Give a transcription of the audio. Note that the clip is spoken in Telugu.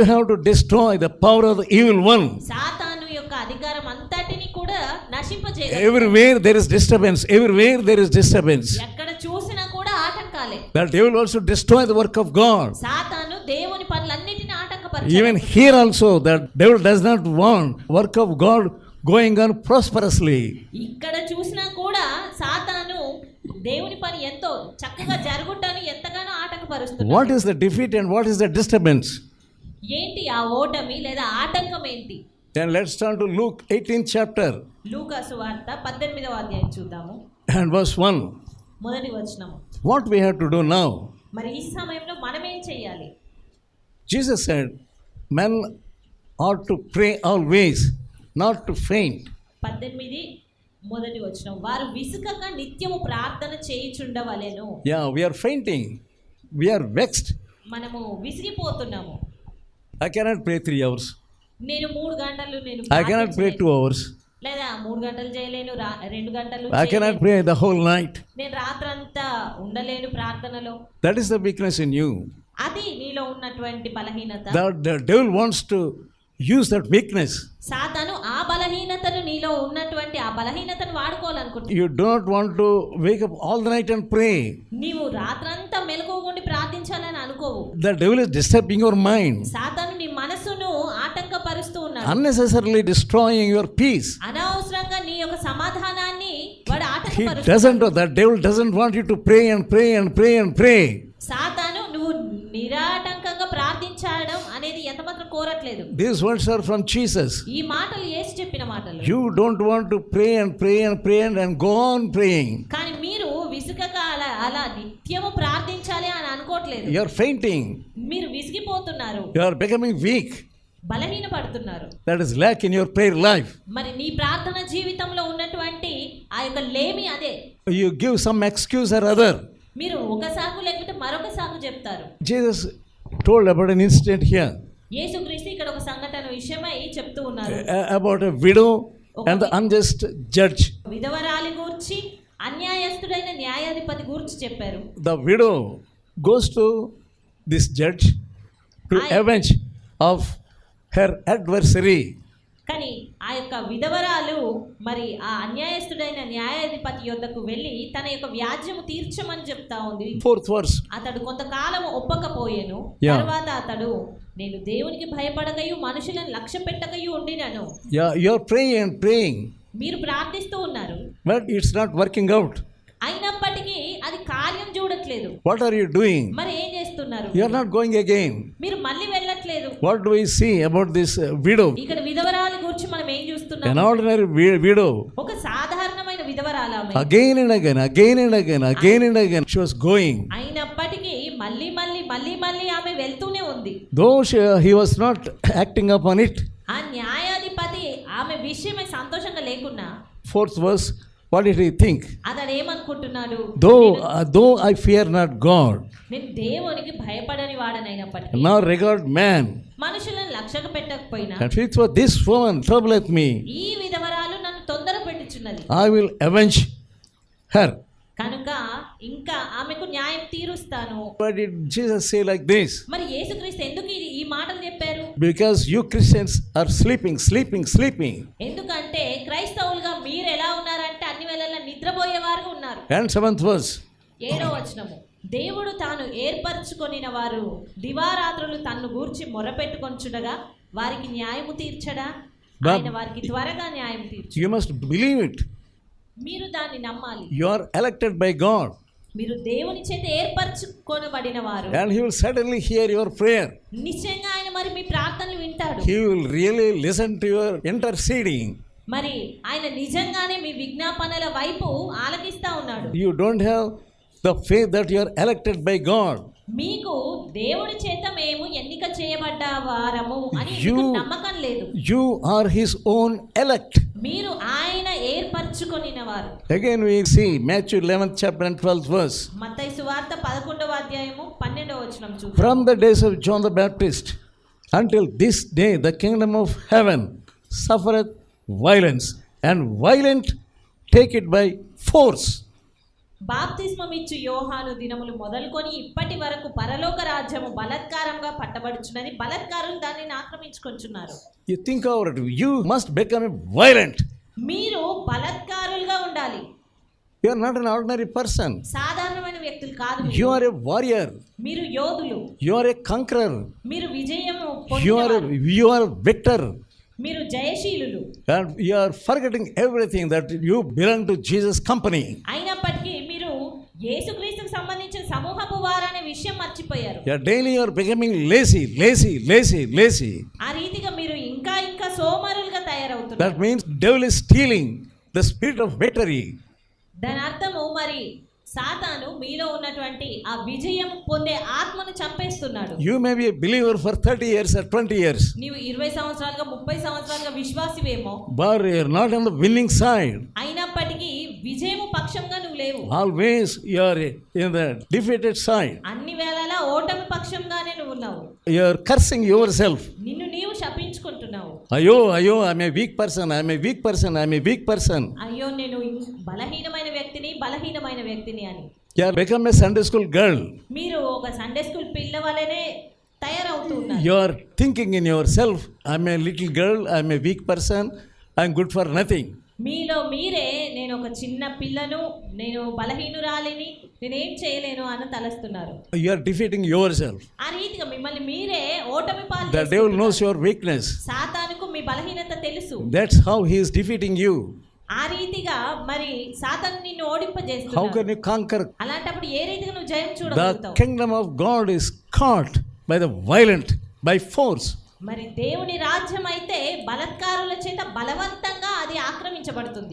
You have to destroy the power of the evil one. సాతాను యొక్క అధికారం అంతటిని కూడా నశింపజేయ Everywhere there is disturbance, everywhere there is disturbance. ఎక్కడ చూసినా కూడా ఆటంకాలే The devil also destroy the work of God. సాతాను దేవుని పనులన్నిటిని ఆటంకపరచాలి Even here also, the devil does not want work of God going on prosperously. ఇక్కడ చూసినా కూడా సాతాను దేవుని పని ఎంతో చక్కగా జరుగుటను ఎంతగానో ఆటంకపరుస్తున్నాడు What is the defeat and what is the disturbance? ఏంటి ఆ ఓటమి లేదా ఆటంకం ఏంటి Then let's turn to Luke 18th chapter లూకాసు వార్త పద్దెనిమిదవ అధ్యాయం చూద్దాము and verse 1. మొదటి వచనము What we have to do now? మరి ఈ సమయంలో మనం ఏం చేయాలి Jesus said, Men ought to pray always, not to faint. పద్దెనిమిది మొదటి వచనం వారు విసుకక నిత్యము ప్రార్థన చేయుచుండవలెను Yeah, we are fainting. We are vexed. మనము విసిగిపోతున్నాము I cannot play three hours నేను మూడు గంటలు నేను I cannot play two hours లేదా మూడు గంటలు చేయలేను రెండు గంటలు I cannot play the whole night నేను రాత్రంతా ఉండలేను ప్రార్థనలో. That is the weakness in you అది నీలో ఉన్నటువంటి బలహీనత. The devil wants to use that weakness సాతాను ఆ బలహీనతను నీలో ఉన్నటువంటి ఆ బలహీనతను వాడుకోవాలనుకుంటా you do not want to wake up all the night and pray నీవు రాత్రంతా మెలకువగొండి ప్రార్థించాలని అనుకోవు. The devil is disturbing your mind సాతాను unnecessarily destroying your peace. అనవసరంగా నీ యొక్క సమాధానాన్ని వాడు He ఆటంకపరుస్తూ doesn't, the devil doesn't want you to pray and pray and pray and pray. సాతాను నువ్వు నిరాటంకంగా ప్రార్థించడం అనేది ఎంత మాత్రం కోరట్లేదు These words are from Jesus. ఈ మాటలు ఏసి చెప్పిన మాటలు You don't want to pray and pray and pray and, and go on praying. కానీ మీరు విసుగక అలా అలా నిత్యము ప్రార్థించాలి అని అనుకోవట్లేదు You are fainting. మీరు విసిగిపోతున్నారు You are becoming weak. బలమీన పడుతున్నారు that is lack in your prayer life మరి నీ ప్రార్థన జీవితంలో ఉన్నటువంటి ఆ యొక్క లేమి అదే. You give some excuse or other మీరు ఒక సాకు లేకపోతే మరొక సాకు చెప్తారు. Jesus told about an incident here యేసుక్రీస్తు ఇక్కడ ఒక సంఘటన విషయమై చెప్తూ ఉన్నారు. About a widow and the unjust judge విధవరాలి గురించి అన్యాయస్తుడైన న్యాయాధిపతి గురించి చెప్పారు. The widow goes to this judge to avenge of her adversary. కానీ ఆ యొక్క విధవరాలు మరి ఆ అన్యాయస్తుడైన న్యాయాధిపతి యొద్దకు వెళ్ళి తన యొక్క వ్యాజ్యము తీర్చమని చెప్తా ఉంది Fourth verse. అతడు కొంతకాలం ఒప్పకపోయెను. తర్వాత అతడు నేను దేవునికి భయపడకయు మనుషులను లక్ష్య పెట్టకయు ఉండినను Yeah, you are praying and praying, మీరు ప్రార్థిస్తూ ఉన్నారు but it's not working out. అయినప్పటికీ అది కార్యం చూడట్లేదు What are you doing? మరి ఏం చేస్తున్నారు You are not going again. మీరు మళ్ళీ What do we see about this uh, widow? ఇక్కడ విధవరాలి గురించి మనం ఏం చూస్తున్నాం An ordinary wi- widow. ఒక సాధారణమైన విధవరాలు ఆమె Again and again, again and again, again and again, she was going. అయినప్పటికీ మళ్ళీ మళ్ళీ మళ్ళీ మళ్ళీ ఆమె వెళ్తూనే ఉంది Though she, he was not acting upon it. ఆ న్యాయాధిపతి ఆమె విషయమై సంతోషంగా లేకున్నా Fourth verse, what did he think? అతడు ఏమనుకుంటున్నాడు uh, though I fear not God, నేను దేవునికి భయపడని వాడనైనప్పటికీ నా రికార్డ్ మ్యాన్ మనుషులను లక్ష్యం పెట్టకపోయినా feet for this woman trouble me ఈ విధవరాలు నన్ను తొందర పెట్టుచున్నది. ఐ విల్ అవెంజ్ హర్ కనుక ఇంకా ఆమెకు న్యాయం తీరుస్తాను. But it Jesus like this మరి యేసుక్రీస్తు ఎందుకు ఈ మాటలు చెప్పారు? Because you Christians are sleeping sleeping sleeping ఎందుకంటే క్రైస్తవులుగా మీరు ఎలా ఉన్నారంటే అన్ని వేళల ఉన్నారు. అండ్ సెవెంత్ వర్స్ ఏడో వచనము. దేవుడు తాను ఏర్పరచుకొనిన వారు దివారాత్రులు తన్ను గూర్చి మొరపెట్టుకొంచుడగా వారికి న్యాయము తీర్చడా? బా- ఆయన వారికి త్వరగా న్యాయం తీర్చు. you must believe it. మీరు దాన్ని నమ్మాలి. You are elected by God, మీరు దేవుని చేత ఏర్పరచుకొనబడిన వారు. And He will certainly hear your prayer. నిశ్చయంగా ఆయన మరి మీ ప్రార్థనలు వింటాడు. He will really listen to your interceding. మరి ఆయన నిజంగానే మీ విజ్ఞాపనల వైపు ఆలకిస్తా ఉన్నాడు. You don't have the faith that you are elected by God. మీకు దేవుడి చేత మేము ఎన్నిక చేయబడ్డ వారము అని You- మీకు నమ్మకం లేదు You are His own elect. మీరు ఆయన ఏర్పరచుకొనిన వారు Again, we see Matthew 11th chapter and 12th verse. మత్తయి సువార్త పదకొండవ అధ్యాయము పన్నెండవ వచనం చూ From the days of John the Baptist until this day, the kingdom of heaven suffereth violence, and violent take it by force. బాప్తిస్మం ఇచ్చు యోహాను దినములు మొదలుకొని ఇప్పటి వరకు పరలోక రాజ్యము బలత్కారంగా పట్టబడుచున్నది బలత్కారులు దానిని ఆక్రమించుకొంచున్నారు You think over it. You must become violent. మీరు బలత్కారులుగా ఉండాలి You are not an ordinary person. సాధారణమైన వ్యక్తులు కాదు. You are a warrior. మీరు యోధులు You are a conqueror. మీరు విజయము You are a, పొందినవారు. you are a victor. మీరు జయశీలులు are forgetting everything that you belong to Jesus' company. అయినప్పటికీ మీరు యేసుక్రీస్తుకు సంబంధించిన సమూహపు వారనే విషయం మర్చిపోయారు. You daily you are becoming lazy lazy lazy lazy ఆ రీతిగా మీరు ఇంకా ఇంకా సోమరులుగా తయారవుతున్నారు. That means devil is stealing the spirit of victory దాని అర్థము మరి సాతాను మీలో ఉన్నటువంటి ఆ విజయం పొందే ఆత్మను చంపేస్తున్నాడు. You may be believer for 30 years or 20 years నీవు 20 సంవత్సరాలుగా 30 సంవత్సరాలుగా విశ్వాసివేమో. But you are not on the winning side అయిన విజయము పక్షంగా నువ్వు లేవు Always you are in the defeated side. అన్ని వేళలా ఓటమి పక్షంగానే నువ్వు ఉన్నావు You are cursing yourself. నిన్ను నీవు శపించుకుంటున్నావు Ayo, ayo, I'm a weak person, I'm a weak person, I'm a weak person. అయ్యో నేను బలహీనమైన వ్యక్తిని బలహీనమైన వ్యక్తిని అని You have become a Sunday school girl. మీరు ఒక సండే స్కూల్ పిల్ల వలనే తయారవుతూ ఉన్నారు You are thinking in yourself, I'm a little girl, I'm a weak person, I'm good for nothing. మీలో మీరే నేను ఒక చిన్న పిల్లను నేను బలహీనురాలిని నేనేం చేయలేను అని తలస్తున్నారు. యూఆర్ డిఫీటింగ్ యువర్ సెల్ఫ్ ఆ రీతిగా మిమ్మల్ని మీరే ఓటమి నోస్ యువర్ వీక్నెస్ సాతానుకు మీ బలహీనత తెలుసు. That's how he defeating you ఆ రీతిగా మరి సాతన్ నిన్ను ఓడింపజేస్తాడు హౌ అలాంటప్పుడు ఏ రీతిగా నువ్వు జయం చూడగలుగుతావు? The kingdom of God is caught by the violent by force మరి దేవుని రాజ్యం అయితే బలత్కారుల చేత బలవంతంగా అది ఆక్రమించబడుతుంది.